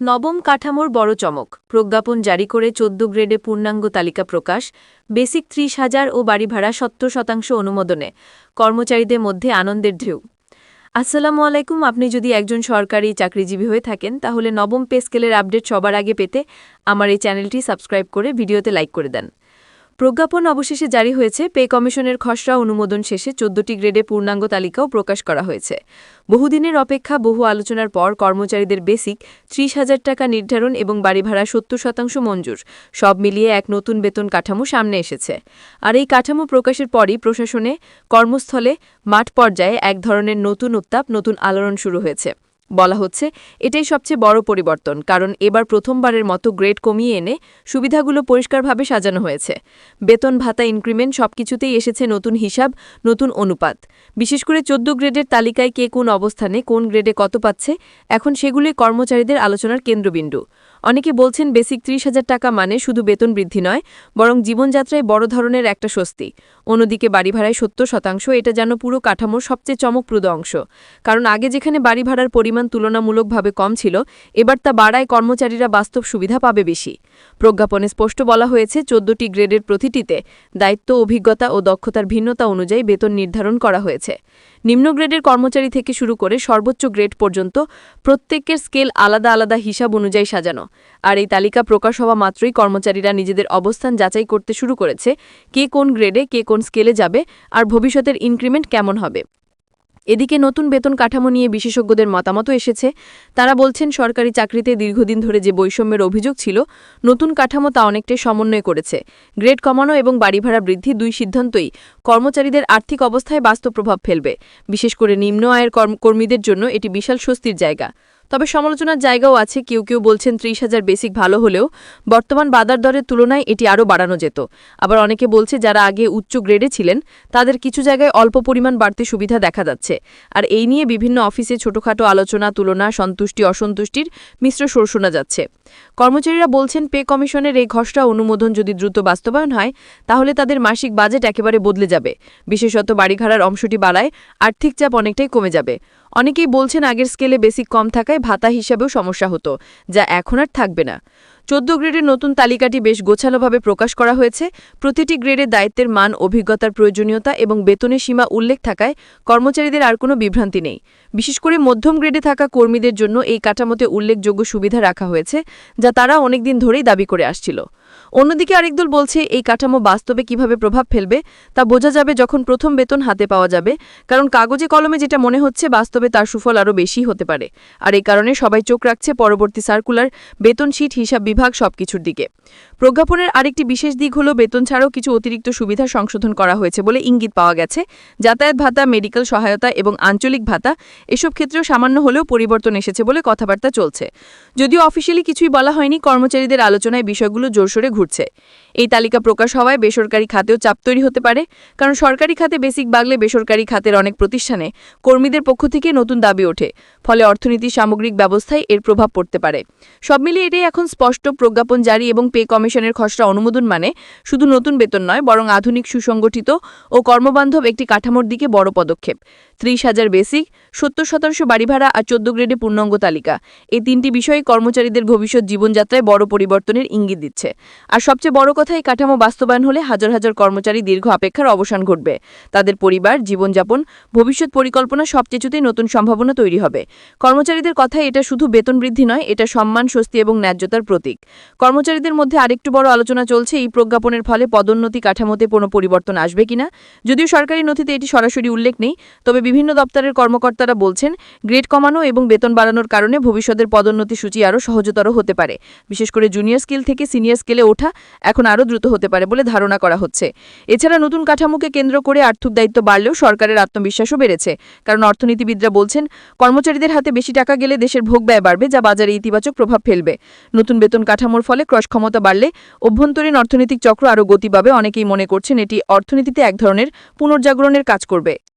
নবম কাঠামোর বড় চমক, প্রজ্ঞাপন জারি করে চোদ্দ গ্রেডে পূর্ণাঙ্গ তালিকা প্রকাশ, বেসিক ত্রিশ হাজার ও বাড়ি ভাড়া সত্তর শতাংশ অনুমোদনে, কর্মচারীদের মধ্যে আনন্দের ঢেউ। আসসালামু আলাইকুম, আপনি যদি একজন সরকারি চাকরিজীবী হয়ে থাকেন, তাহলে নবম পে স্কেলের আপডেট সবার আগে পেতে আমার এই চ্যানেলটি সাবস্ক্রাইব করে ভিডিওতে লাইক করে দেন। প্রজ্ঞাপন অবশেষে জারি হয়েছে, পে কমিশনের খসড়া অনুমোদন শেষে চোদ্দটি গ্রেডে পূর্ণাঙ্গ তালিকাও প্রকাশ করা হয়েছে। বহুদিনের অপেক্ষা বহু আলোচনার পর কর্মচারীদের বেসিক ত্রিশ হাজার টাকা নির্ধারণ এবং বাড়ি ভাড়া সত্তর শতাংশ মঞ্জুর, সব মিলিয়ে এক নতুন বেতন কাঠামো সামনে এসেছে। আর এই কাঠামো প্রকাশের পরই প্রশাসনে কর্মস্থলে মাঠ পর্যায়ে এক ধরনের নতুন উত্তাপ, নতুন আলোড়ন শুরু হয়েছে। বলা হচ্ছে, এটাই সবচেয়ে বড় পরিবর্তন, কারণ এবার প্রথমবারের মতো গ্রেড কমিয়ে এনে সুবিধাগুলো পরিষ্কারভাবে সাজানো হয়েছে। বেতন, ভাতা, ইনক্রিমেন্ট সবকিছুতেই এসেছে নতুন হিসাব, নতুন অনুপাত। বিশেষ করে চোদ্দ গ্রেডের তালিকায় কে কোন অবস্থানে কোন গ্রেডে কত পাচ্ছে, এখন সেগুলোই কর্মচারীদের আলোচনার কেন্দ্রবিন্দু। অনেকে বলছেন বেসিক ত্রিশ হাজার টাকা মানে শুধু বেতন বৃদ্ধি নয়, বরং জীবনযাত্রায় বড় ধরনের একটা স্বস্তি। অন্যদিকে বাড়ি ভাড়ায় সত্তর শতাংশ, এটা যেন পুরো কাঠামোর সবচেয়ে চমকপ্রদ অংশ। কারণ আগে যেখানে বাড়ি ভাড়ার পরিমাণ তুলনামূলকভাবে কম ছিল, এবার তা বাড়ায় কর্মচারীরা বাস্তব সুবিধা পাবে বেশি। প্রজ্ঞাপনে স্পষ্ট বলা হয়েছে, চোদ্দটি গ্রেডের প্রতিটিতে দায়িত্ব, অভিজ্ঞতা ও দক্ষতার ভিন্নতা অনুযায়ী বেতন নির্ধারণ করা হয়েছে। নিম্ন গ্রেডের কর্মচারী থেকে শুরু করে সর্বোচ্চ গ্রেড পর্যন্ত প্রত্যেকের স্কেল আলাদা আলাদা হিসাব অনুযায়ী সাজানো। আর এই তালিকা প্রকাশ হওয়া মাত্রই কর্মচারীরা নিজেদের অবস্থান যাচাই করতে শুরু করেছে, কে কোন গ্রেডে, কে কোন স্কেলে যাবে, আর ভবিষ্যতের ইনক্রিমেন্ট কেমন হবে। এদিকে নতুন বেতন কাঠামো নিয়ে বিশেষজ্ঞদের মতামতও এসেছে। তারা বলছেন, সরকারি চাকরিতে দীর্ঘদিন ধরে যে বৈষম্যের অভিযোগ ছিল, নতুন কাঠামো তা অনেকটাই সমন্বয় করেছে। গ্রেড কমানো এবং বাড়ি ভাড়া বৃদ্ধি দুই সিদ্ধান্তই কর্মচারীদের আর্থিক অবস্থায় বাস্তব প্রভাব ফেলবে। বিশেষ করে নিম্ন আয়ের কর্মীদের জন্য এটি বিশাল স্বস্তির জায়গা। তবে সমালোচনার জায়গাও আছে। কেউ কেউ বলছেন ত্রিশ হাজার বেসিক ভালো হলেও বর্তমান বাজার দরের তুলনায় এটি আরও বাড়ানো যেত। আবার অনেকে বলছে যারা আগে উচ্চ গ্রেডে ছিলেন, তাদের কিছু জায়গায় অল্প পরিমাণ বাড়তি সুবিধা দেখা যাচ্ছে। আর এই নিয়ে বিভিন্ন অফিসে ছোটখাটো আলোচনা, তুলনা, সন্তুষ্টি, অসন্তুষ্টির মিশ্র সুর শোনা যাচ্ছে। কর্মচারীরা বলছেন, পে কমিশনের এই খসড়া অনুমোদন যদি দ্রুত বাস্তবায়ন হয়, তাহলে তাদের মাসিক বাজেট একেবারে বদলে যাবে। বিশেষত বাড়িঘাড়ার অংশটি বাড়ায়, আর্থিক চাপ অনেকটাই কমে যাবে। অনেকেই বলছেন আগের স্কেলে বেসিক কম থাকায় ভাতা হিসাবেও সমস্যা হতো, যা এখন আর থাকবে না। চোদ্দ গ্রেডের নতুন তালিকাটি বেশ গোছালোভাবে প্রকাশ করা হয়েছে। প্রতিটি গ্রেডের দায়িত্বের মান, অভিজ্ঞতার প্রয়োজনীয়তা এবং বেতনের সীমা উল্লেখ থাকায় কর্মচারীদের আর কোনো বিভ্রান্তি নেই। বিশেষ করে মধ্যম গ্রেডে থাকা কর্মীদের জন্য এই কাঠামোতে উল্লেখযোগ্য সুবিধা রাখা হয়েছে, যা তারা অনেকদিন ধরেই দাবি করে আসছিল। অন্যদিকে আরেক দল বলছে, এই কাঠামো বাস্তবে কীভাবে প্রভাব ফেলবে তা বোঝা যাবে যখন প্রথম বেতন হাতে পাওয়া যাবে, কারণ কাগজে কলমে যেটা মনে হচ্ছে বাস্তবে তার সুফল আরও বেশি হতে পারে। আর এই কারণে সবাই চোখ রাখছে পরবর্তী সার্কুলার, বেতন শিট, হিসাব বিভাগ সবকিছুর দিকে। প্রজ্ঞাপনের আরেকটি বিশেষ দিক হল, বেতন ছাড়াও কিছু অতিরিক্ত সুবিধা সংশোধন করা হয়েছে বলে ইঙ্গিত পাওয়া গেছে। যাতায়াত ভাতা, মেডিকেল সহায়তা এবং আঞ্চলিক ভাতা, এসব ক্ষেত্রেও সামান্য হলেও পরিবর্তন এসেছে বলে কথাবার্তা চলছে। যদিও অফিসিয়ালি কিছুই বলা হয়নি, কর্মচারীদের আলোচনায় বিষয়গুলো জোরসোরে ঘুরছে। এই তালিকা প্রকাশ হওয়ায় বেসরকারি খাতেও চাপ তৈরি হতে পারে, কারণ সরকারি খাতে বেসিক বাগলে বেসরকারি খাতের অনেক প্রতিষ্ঠানে কর্মীদের পক্ষ থেকে নতুন দাবি ওঠে, ফলে অর্থনীতি সামগ্রিক ব্যবস্থায় এর প্রভাব পড়তে পারে। সব মিলিয়ে এটাই এখন স্পষ্ট প্রজ্ঞাপন জারি এবং পে কমিশনের খসড়া অনুমোদন মানে শুধু নতুন বেতন নয়, বরং আধুনিক, সুসংগঠিত ও কর্মবান্ধব একটি কাঠামোর দিকে বড় পদক্ষেপ। ত্রিশ হাজার বেসিক, সত্তর শতাংশ বাড়ি ভাড়া আর চোদ্দ গ্রেডে পূর্ণাঙ্গ তালিকা। এই তিনটি বিষয়ে কর্মচারীদের ভবিষ্যৎ জীবনযাত্রায় বড় পরিবর্তনের ইঙ্গিত দিচ্ছে। আর সবচেয়ে বড় কথা, এই কাঠামো বাস্তবায়ন হলে হাজার হাজার কর্মচারী দীর্ঘ অপেক্ষার অবসান ঘটবে। তাদের পরিবার, জীবনযাপন, ভবিষ্যৎ পরিকল্পনা সবচেয়ে নতুন সম্ভাবনা তৈরি হবে। কর্মচারীদের কথায় এটা শুধু বেতন বৃদ্ধি নয়, এটা সম্মান, স্বস্তি এবং ন্যায্যতার প্রতীক। কর্মচারীদের মধ্যে আরেকটু বড় আলোচনা চলছে, এই প্রজ্ঞাপনের ফলে পদোন্নতি কাঠামোতে কোনো পরিবর্তন আসবে কিনা? যদিও সরকারি নথিতে এটি সরাসরি উল্লেখ নেই, তবে বিভিন্ন দপ্তরের কর্মকর্তারা বলছেন, গ্রেড কমানো এবং বেতন বাড়ানোর কারণে ভবিষ্যতের পদোন্নতি সূচি আরও সহজতর হতে পারে। বিশেষ করে জুনিয়র স্কেল থেকে সিনিয়র স্কেলে ওঠা এখন আরও দ্রুত হতে পারে বলে ধারণা করা হচ্ছে। এছাড়া নতুন কাঠামোকে কেন্দ্র করে আর্থিক দায়িত্ব বাড়লেও সরকারের আত্মবিশ্বাসও বেড়েছে। কারণ অর্থনীতিবিদরা বলছেন, কর্মচারীদের হাতে বেশি টাকা গেলে দেশের ভোগ ব্যয় বাড়বে, যা বাজারে ইতিবাচক প্রভাব ফেলবে। নতুন বেতন কাঠামোর ফলে ক্রস ক্ষমতা বাড়লে অভ্যন্তরীণ অর্থনৈতিক চক্র আরও গতি পাবে অনেকেই মনে করছেন, এটি অর্থনীতিতে এক ধরনের পুনর্জাগরণের কাজ করবে।